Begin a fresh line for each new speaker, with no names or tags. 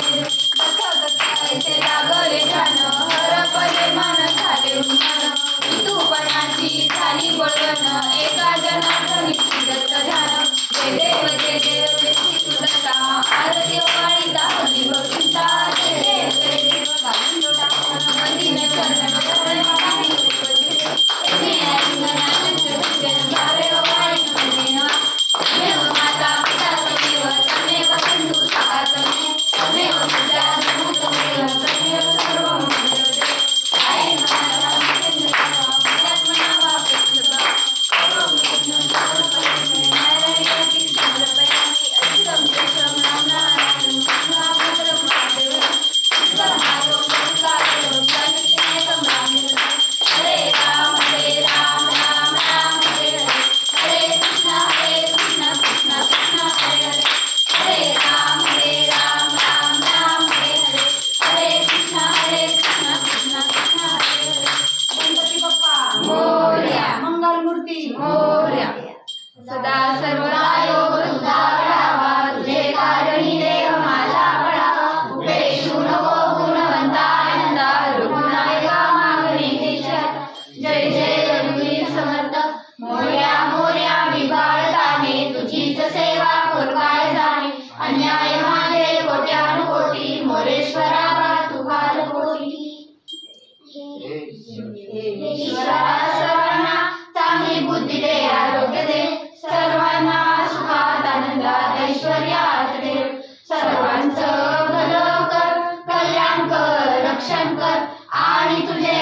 Thank you.
मूर्ती
मोर्या. सदा Espírito Jesus.